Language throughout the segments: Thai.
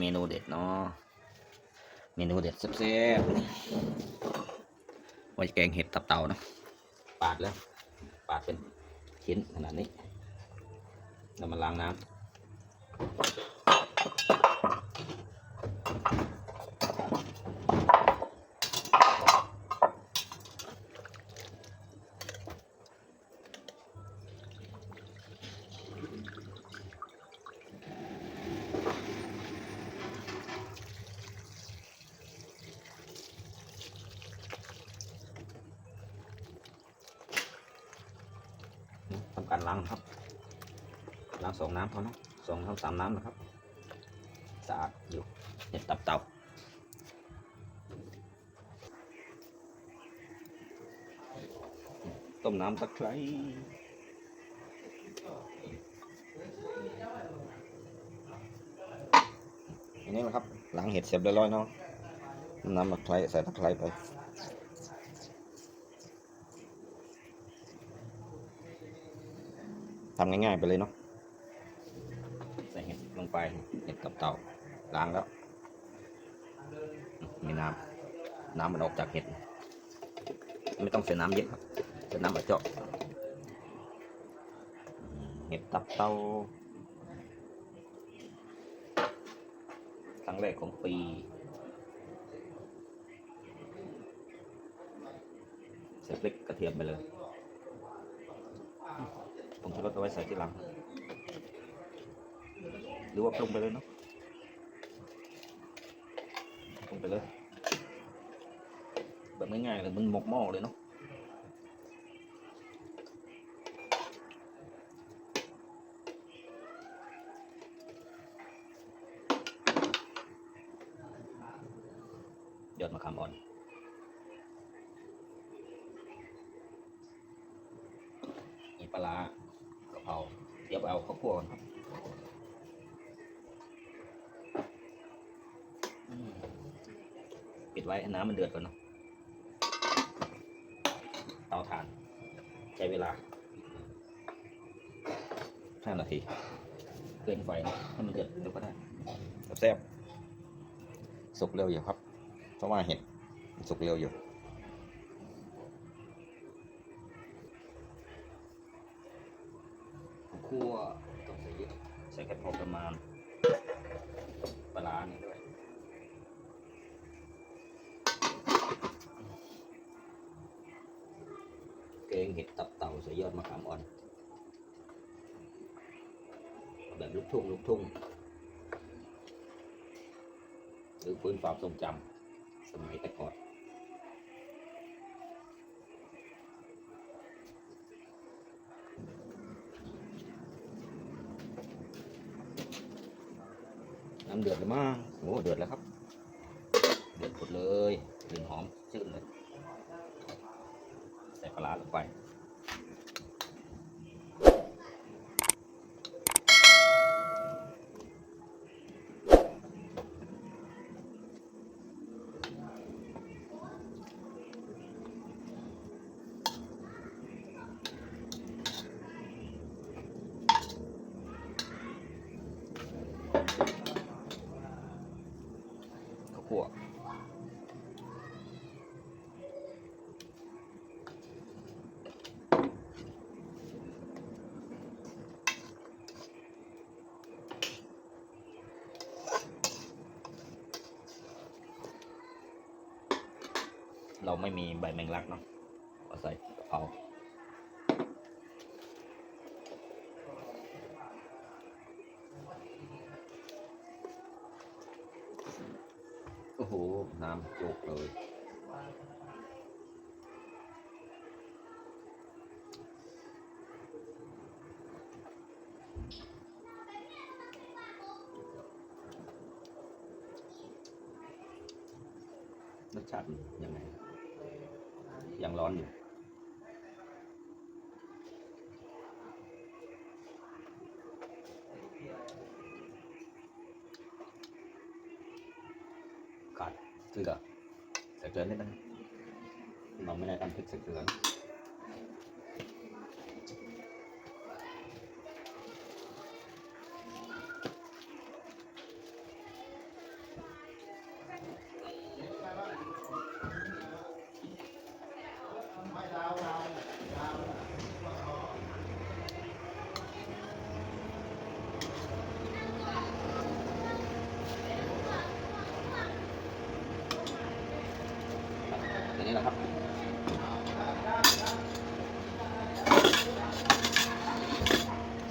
เมนูเด็ดเนาะเมนูเด็ดแซ่บๆไว้แกงเห็ดตับเต่านะปาดแล้วปาดเป็นชิ้นขนาดนี้เรามาล้างน้ำารล้างครับล้างสองน้ำพอเนะสองน้ำสามน้ำนะครับสะอาดอยู่เห็ดตับเต่าต้มน้ำตะไคร้อันนี้นะครับล้างเห็ดเสร็จเรียบร้อยเนาะน้ำตะไคร้ใส่ตะไคร้ไป ทำง่ายๆไปเลยเนาะใส่เห็ดลงไปเห็ดกับเต่าล้างแล้วมีน้ำน้ำมันออกจากเห็ด ไม่ต้องใส่น้ำเยอะครับใส่น้ำมาเจาะเห็ดตับเต่าครั้งแรกของปีใส่พริกกระเทียมไปเลย ผมจะลดเอาไว้ใส่ที่หลัง หรือว่าปรุงไปเลยเนาะปรุงไปเลย แบบง่ายๆเลยมันหมกหม้อเลยเนาะยอดมะขามอ่อนมีปลาร้ากะ เพราเดี๋ยวไปเอาข้าวคั่วก่อนครับปิดไว้ให้น้ำมันเดือดก่อนเนาะเตาถ่าน ใช้เวลาห้านาทีเกินไฟนะให้มันเดือดเดี๋ยวก็ได้แซ่บสุกเร็วอยู่ครับ เพราะว่าเห็ดสุกเร็วอยู่ คั่วต้องใส่เยอะใส่แค่พอประมาณปลานี่ด้วยแกงเห็ดตับเต่าใส่ยอดมะขามอ่อน แบบลูกทุ่งลูกทุ่งหรือฟื้นความทรงจำสมัยแต่ก่อน น้ำเดือดแล้วมั้งโอ้เดือดแล้วครับ เดือดหมดเลยกลิ่นหอมชื่นเลย ใส่ปลาลงไป เราไม่มีใบแมงลักเนาะเอาใส่กะเพราโอ้โห น้ำจุกเลย รสชาติยังไง ยังร้อนอยู่ ขาดเกลือใส่เกลือนิดนึงเราไม่ได้ทำพริกใส่เกลือ แหละครับ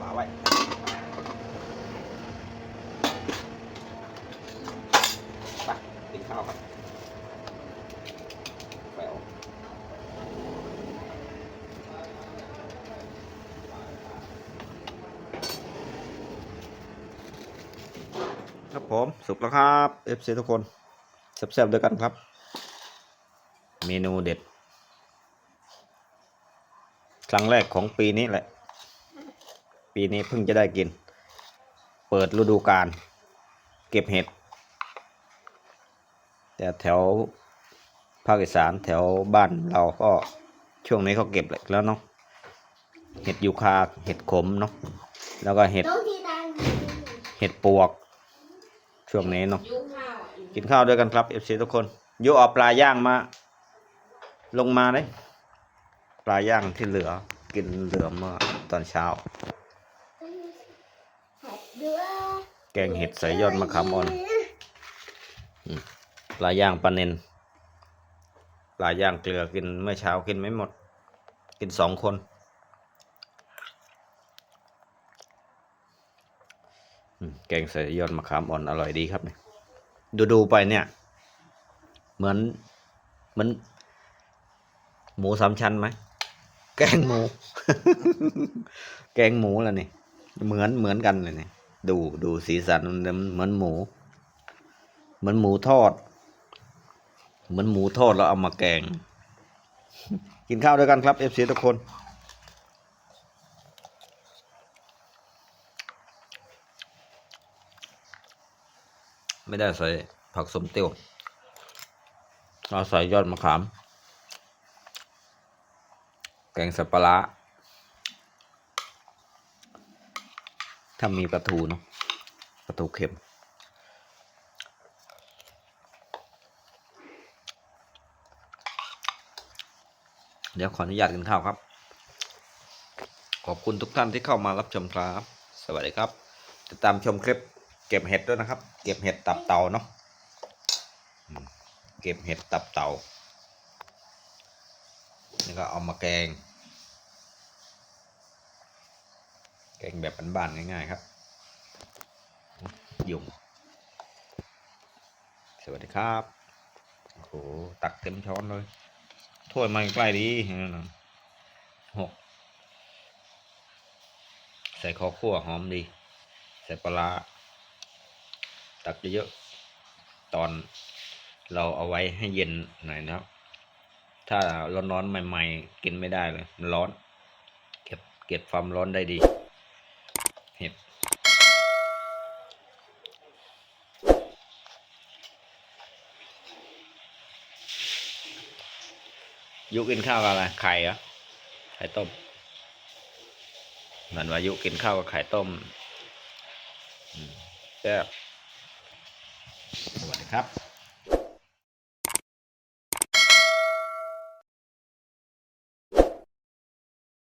ฝาไว้ ไปติดข้าวครับแครับผม สุกแล้วครับเอ FC ทุกคนแซ่บๆด้วยกันครับ เมนูเด็ด ครั้งแรกของปีนี้แหละ ปีนี้เพิ่งจะได้กิน เปิดฤดูกาลเก็บเห็ด แต่แถวภาคอีสานแถวบ้านเราก็ช่วงนี้เขาเก็บแล้วเนาะเห็ดยูคาเห็ดขมเนาะแล้วก็เห็ดเห็ดปวก ช่วงนี้เนาะกินข้าวด้วยกันครับเอฟซีทุกคนโยเอาปลาย่างมา ลงมาเลยปลาย่างที่เหลือกินเหลือเมื่อตอนเช้า แกงเห็ดใส่ยอดมะขามอ่อนปลาย่างปลาเนนปลาย่างเกลือกินเมื่อเช้ากินไม่หมด กินสองคน แกงใส่ยอดมะขามอ่อนอร่อยดีครับเนี่ยดูดูไปเนี่ย เหมือนเหมือน หมูสามชั้นไหม แกงหมู แกงหมูแล้วนี่ เหมือนเหมือนกันเลยเนี่ยดูดูสีสันมันเหมือนหมู เหมือนหมูทอด เหมือนหมูทอดแล้วเอามาแกง กินข้าวด้วยกันครับเอฟซีทุกคนไม่ได้ใส่ผักสมเตียวเราใส่ยอดมะขาม กงสับปะระถ้ามีปลาทูเนาะปลาทูเค็ม เดี๋ยวขออนุญาตกินข้าวครับ ขอบคุณทุกท่านที่เข้ามารับชมครับ สวัสดีครับติดตามชมคลิป เก็บเห็ดด้วยนะครับ เก็บเห็ดตับเต่าเนาะเก็บเห็ดตับเต่านี่ก็เอามาแกง แกงแบบบ้านๆง่ายๆครับยุงสวัสดีครับโอ้โหตักเต็มช้อนเลยถ้วยมาใกล้ดีหกใส่ข้าวคั่วหอมดี ใส่ปลาร้าตักเยอะๆตอนเราเอาไว้ให้เย็นหน่อยนะครับ ถ้าร้อนๆใหม่ ๆ กินไม่ได้เลย มันร้อน เก็บเก็บความร้อนได้ดี เห็ดยุกินข้าวกับอะไร ไข่เหรอ ไข่ต้ม เหมือนว่ายุกินข้าวกับไข่ต้มอืมแซ่บสวัสดีครับ